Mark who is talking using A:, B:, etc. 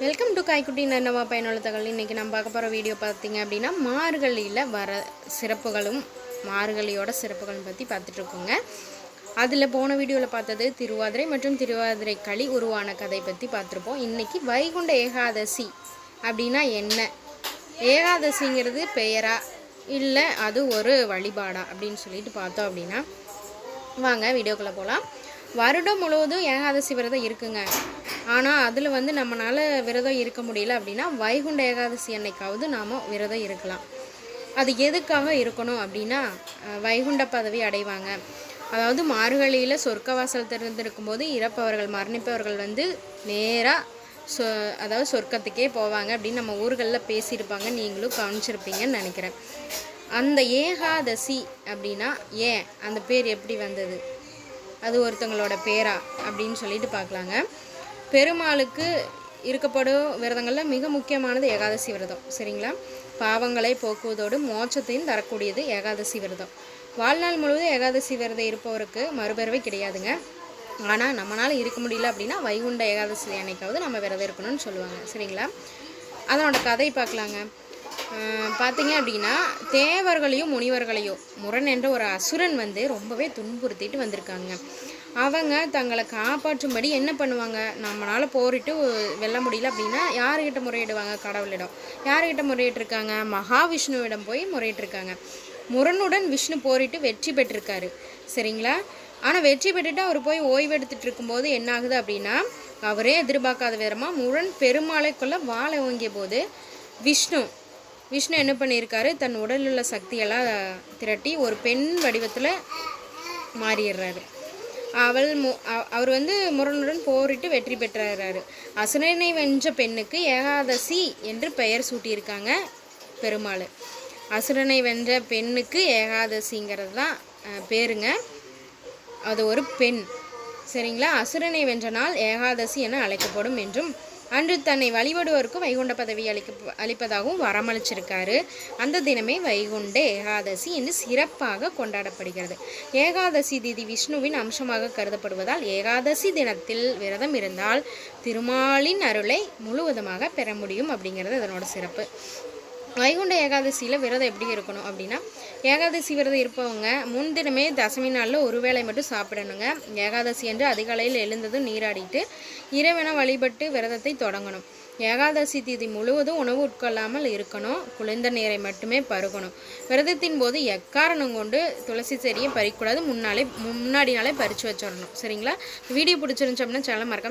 A: Welcome to காய்க்குட்டி நன்னவா பயனுள்ள தகவல் இன்றைக்கி நம்ம பார்க்க போகிற வீடியோ பார்த்தீங்க அப்படின்னா மார்கழியில் வர சிறப்புகளும் மார்கழியோட சிறப்புகளும் பற்றி பார்த்துட்ருக்கோங்க அதில் போன வீடியோவில் பார்த்தது திருவாதிரை மற்றும் திருவாதிரை களி உருவான கதை பற்றி பார்த்துருப்போம். இன்றைக்கி வைகுண்ட ஏகாதசி அப்படின்னா என்ன? ஏகாதசிங்கிறது பெயரா? இல்லை அது ஒரு வழிபாடா? அப்படின்னு சொல்லிட்டு பார்த்தோம் அப்படின்னா வாங்க வீடியோக்குள்ளே போகலாம் வருடம் முழுவதும் ஏகாதசி விரதம் இருக்குங்க. ஆனால் அதில் வந்து நம்மளால் விரதம் இருக்க முடியல அப்படின்னா வைகுண்ட ஏகாதசி அன்னைக்காவது நாம் விரதம் இருக்கலாம். அது எதுக்காக இருக்கணும் அப்படின்னா வைகுண்ட பதவி அடைவாங்க. அதாவது மார்கழியில் சொர்க்கவாசல் திறந்திருக்கும் போது இறப்பவர்கள் மரணிப்பவர்கள் வந்து நேராக சொ அதாவது சொர்க்கத்துக்கே போவாங்க அப்படின்னு நம்ம ஊர்களில் பேசியிருப்பாங்க நீங்களும் கவனிச்சிருப்பீங்கன்னு நினைக்கிறேன். அந்த ஏகாதசி அப்படின்னா ஏன்? அந்த பேர் எப்படி வந்தது? அது ஒருத்தங்களோட பேரா அப்படின்னு சொல்லிட்டு பார்க்கலாங்க. பெருமாளுக்கு இருக்கப்படும் விரதங்களில் மிக முக்கியமானது ஏகாதசி விரதம் சரிங்களா? பாவங்களை போக்குவதோடு மோட்சத்தையும் தரக்கூடியது ஏகாதசி விரதம். வாழ்நாள் முழுவதும் ஏகாதசி விரதம் இருப்பவருக்கு மறுபிறவை கிடையாதுங்க. ஆனால் நம்மளால் இருக்க முடியல அப்படின்னா வைகுண்ட ஏகாதசி அன்னைக்காவது நம்ம விரதம் இருக்கணும்னு சொல்லுவாங்க சரிங்களா? அதனோட கதை பார்க்கலாங்க. பார்த்தீங்க அப்படின்னா தேவர்களையும் முனிவர்களையும் முரண் என்ற ஒரு அசுரன் வந்து ரொம்பவே துன்புறுத்திட்டு வந்திருக்காங்க. அவங்க தங்களை காப்பாற்றும்படி என்ன பண்ணுவாங்க? நம்மளால் போரிட்டு வெல்ல முடியல அப்படின்னா யாருக்கிட்ட முறையிடுவாங்க? கடவுளிடம். யாருக்கிட்ட முறையிட்டிருக்காங்க? மகாவிஷ்ணுவிடம் போய் முறையிட்டிருக்காங்க. முரணுடன் விஷ்ணு போரிட்டு வெற்றி பெற்றிருக்காரு. சரிங்களா? ஆனால் வெற்றி பெற்றுட்டு அவர் போய் ஓய்வெடுத்துட்டு இருக்கும்போது என்ன ஆகுது அப்படின்னா அவரே எதிர்பார்க்காத விதமாக முரண் பெருமாளைக்குள்ளே வாழை ஓங்கிய போது விஷ்ணு விஷ்ணு என்ன பண்ணியிருக்காரு தன் உடலில் உள்ள சக்தியெல்லாம் திரட்டி ஒரு பெண் வடிவத்தில் மாறிடுறாரு. அவள் மு அவர் வந்து முரணுடன் போரிட்டு வெற்றி பெற்றாரு அசுரனை வென்ற பெண்ணுக்கு ஏகாதசி என்று பெயர் சூட்டியிருக்காங்க பெருமாள். அசுரனை வென்ற பெண்ணுக்கு ஏகாதசிங்கிறது தான் பேருங்க. அது ஒரு பெண். சரிங்களா? அசுரனை வென்ற நாள் ஏகாதசி என அழைக்கப்படும் என்றும் அன்று தன்னை வழிபடுவோருக்கு வைகுண்ட பதவி அளிக்க அளிப்பதாகவும் வரமளிச்சிருக்காரு. அந்த தினமே வைகுண்ட ஏகாதசி என்று சிறப்பாக கொண்டாடப்படுகிறது. ஏகாதசி திதி விஷ்ணுவின் அம்சமாக கருதப்படுவதால் ஏகாதசி தினத்தில் விரதம் இருந்தால் திருமாலின் அருளை முழுவதுமாக பெற முடியும் அப்படிங்கிறது அதனோட சிறப்பு. வைகுண்ட ஏகாதசியில் விரதம் எப்படி இருக்கணும் அப்படின்னா ஏகாதசி விரதம் இருப்பவங்க முன்தினமே தசமி நாளில் ஒரு வேளை மட்டும் சாப்பிடணுங்க. ஏகாதசி என்று அதிகாலையில் எழுந்ததும் நீராடிட்டு இறைவனை வழிபட்டு விரதத்தை தொடங்கணும். ஏகாதசி திதி முழுவதும் உணவு உட்கொள்ளாமல் இருக்கணும். குளிர்ந்த நீரை மட்டுமே பருகணும். விரதத்தின் போது எக்காரணம் கொண்டு துளசி செடியை பறிக்கூடாது முன்னாலே முன்னாடி நாளே பறித்து வச்சிடணும். சரிங்களா? வீடியோ பிடிச்சிருந்துச்சு அப்படின்னா சேனல் மறக்காம